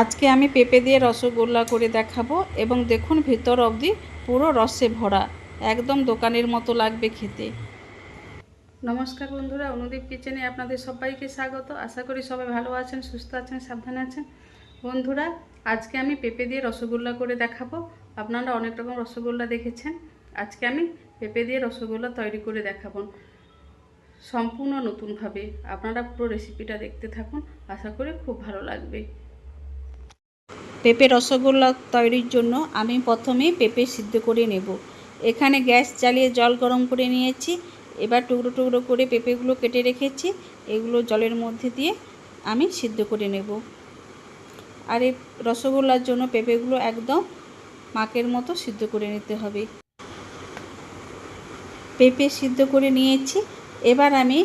আজকে আমি পেঁপে দিয়ে রসগোল্লা করে দেখাবো এবং দেখুন ভেতর অবধি পুরো রসে ভরা। একদম দোকানের মতো লাগবে খেতে। নমস্কার বন্ধুরা, অনুদীপ কিচেনে আপনাদের সবাইকে স্বাগত। আশা করি সবাই ভালো আছেন, সুস্থ আছেন, সাবধানে আছেন। বন্ধুরা, আজকে আমি পেঁপে দিয়ে রসগোল্লা করে দেখাবো। আপনারা অনেক রকম রসগোল্লা দেখেছেন। আজকে আমি পেঁপে দিয়ে রসগোল্লা তৈরি করে দেখাবো। সম্পূর্ণ নতুনভাবে। আপনারা পুরো রেসিপিটা দেখতে থাকুন। আশা করি খুব ভালো লাগবে। পেঁপে রসগোল্লা তৈরির জন্য আমি প্রথমে পেঁপে সিদ্ধ করে নেব। এখানে গ্যাস জ্বালিয়ে জল গরম করে নিয়েছি। এবার টুকরো টুকরো করে পেঁপেগুলো কেটে রেখেছি। এগুলো জলের মধ্যে দিয়ে আমি সিদ্ধ করে নেব। আর এই রসগোল্লার জন্য পেঁপেগুলো একদম মাকের মতো সিদ্ধ করে নিতে হবে। পেঁপে সিদ্ধ করে নিয়েছি। এবার আমি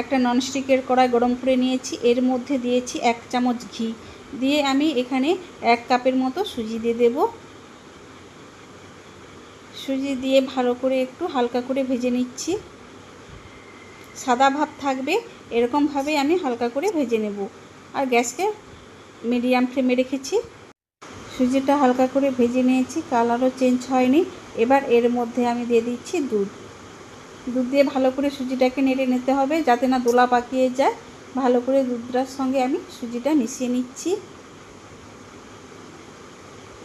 একটা ননস্টিকের কড়াই গরম করে নিয়েছি। এর মধ্যে দিয়েছি এক চামচ ঘি। দিয়ে আমি এখানে এক কাপের মতো সুজি দিয়ে দেব। সুজি দিয়ে ভালো করে একটু হালকা করে ভেজে নিচ্ছি। সাদা ভাব থাকবে, এরকমভাবে আমি হালকা করে ভেজে নেব। আর গ্যাসকে মিডিয়াম ফ্লেমে রেখেছি। সুজিটা হালকা করে ভেজে নিয়েছি, কালারও চেঞ্জ হয়নি। এবার এর মধ্যে আমি দিয়ে দিচ্ছি দুধ। দুধ দিয়ে ভালো করে সুজিটাকে নেড়ে নিতে হবে যাতে না দোলা পাকিয়ে যায়। ভালো করে দুধটার সঙ্গে আমি সুজিটা মিশিয়ে নিচ্ছি।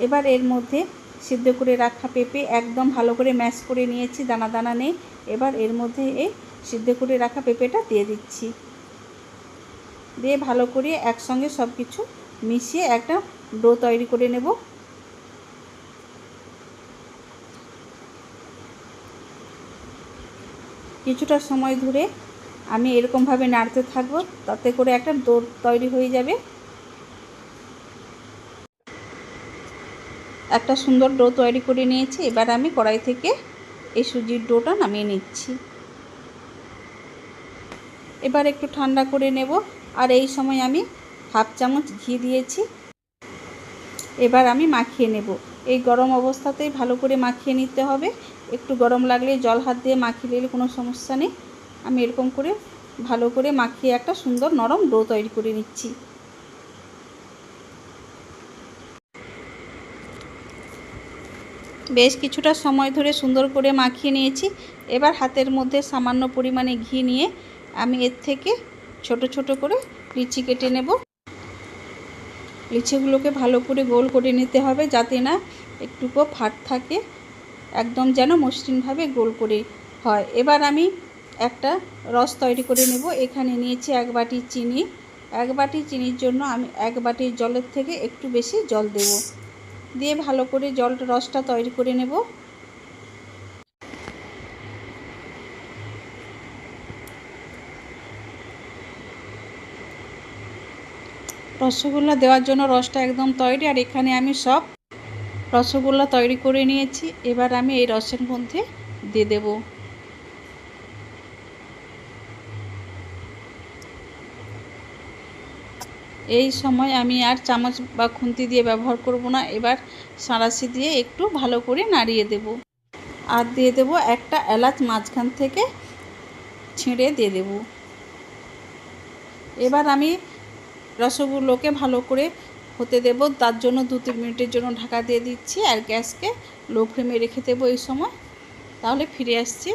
এবার এর মধ্যে সিদ্ধ করে রাখা পেঁপে একদম ভালো করে ম্যাশ করে নিয়েছি, দানা দানা নেই। এবার এর মধ্যে এই সিদ্ধ করে রাখা পেঁপেটা দিয়ে দিচ্ছি। দিয়ে ভালো করে একসঙ্গে সব কিছু মিশিয়ে একটা ডো তৈরি করে নেব। কিছুটা সময় ধরে আমি এরকমভাবে নাড়তে থাকব, তাতে করে একটা ডো তৈরি হয়ে যাবে। একটা সুন্দর ডো তৈরি করে নিয়েছি, এবার আমি কড়াই থেকে এই সুজির ডোটা নামিয়ে নিচ্ছি। এবার একটু ঠান্ডা করে নেব, আর এই সময় আমি হাফ চামচ ঘি দিয়েছি। এবার আমি মাখিয়ে নেব। এই গরম অবস্থাতেই ভালো করে মাখিয়ে নিতে হবে। একটু গরম লাগলে জল হাত দিয়ে মাখিয়ে নিলে কোনো সমস্যা নেই। আমি এরকম করে ভালো করে মাখিয়ে একটা সুন্দর নরম ডো তৈরি করে নিচ্ছি। বেশ কিছুটা সময় ধরে সুন্দর করে মাখিয়ে নিয়েছি। এবার হাতের মধ্যে সামান্য পরিমাণে ঘি নিয়ে আমি এর থেকে ছোট ছোট করে লিচি কেটে নেব। লিচিগুলোকে ভালো করে গোল করে নিতে হবে যাতে না একটুকু ফাট থাকে, একদম যেন মসৃণভাবে গোল করে হয়। এবার আমি একটা রস তৈরি করে নেব। এখানে নিয়েছি এক বাটি চিনি। এক বাটি চিনির জন্য আমি এক বাটি জলের থেকে একটু বেশি জল দেব। দিয়ে ভালো করে জল রসটা তৈরি করে নেব। রসগোল্লা দেওয়ার জন্য রসটা একদম তৈরি। আর এখানে আমি সব রসগোল্লা তৈরি করে নিয়েছি। এবার আমি এই রসের মধ্যে দিয়ে দেব। এই সময় আমি আর চামচ বা খুন্তি দিয়ে ব্যবহার করব না। এবার সাঁড়াশি দিয়ে একটু ভালো করে নাড়িয়ে দেব। আর দিয়ে দেব একটা এলাচ মাঝখান থেকে ছিঁড়ে দিয়ে দেব। এবার আমি রসগোল্লোকে ভালো করে হতে দেব। তার জন্য দু তিন মিনিটের জন্য ঢাকা দিয়ে দিচ্ছি আর গ্যাসকে লো ফ্লেমে রেখে দেবো এই সময়। তাহলে ফিরে আসছি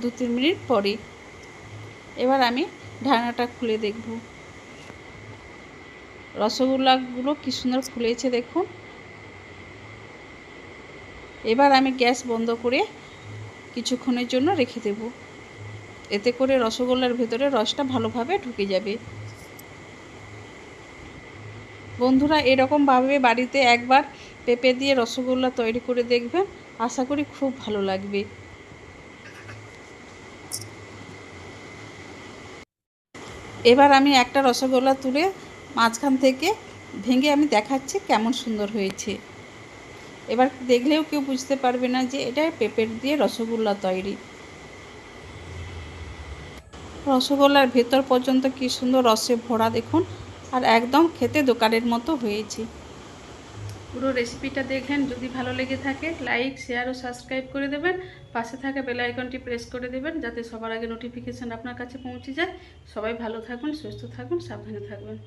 দু তিন মিনিট পরে এবার আমি ঢাকনাটা খুলে দেখব। রসগোল্লাগুলো কী সুন্দর ফুলেছে দেখুন। এবার আমি গ্যাস বন্ধ করে কিছুক্ষণের জন্য রেখে দেব। এতে করে রসগোল্লার ভেতরে রসটা ভালোভাবে ঢুকে যাবে। বন্ধুরা, এরকমভাবে বাড়িতে একবার পেঁপে দিয়ে রসগোল্লা তৈরি করে দেখবেন, আশা করি খুব ভালো লাগবে। এবার আমি একটা রসগোল্লা তুলে মাঝখান থেকে ভেঙে আমি দেখাচ্ছি কেমন সুন্দর হয়েছে। এবার দেখলেও কেউ বুঝতে পারবে না যে এটা পেঁপের দিয়ে রসগোল্লা তৈরি। রসগোল্লার ভেতর পর্যন্ত কি সুন্দর রসে ভরা দেখুন, আর একদম খেতে দোকানের মতো হয়েছে। পুরো রেসিপিটা দেখেন যদি ভালো লেগে থাকে লাইক শেয়ার ও সাবস্ক্রাইব করে দেবেন। পাশে থাকা বেল আইকনটি প্রেস করে দেবেন, যাতে সবার আগে নোটিফিকেশান আপনার কাছে পৌঁছে যায়। সবাই ভালো থাকুন, সুস্থ থাকুন, সাবধানে থাকবেন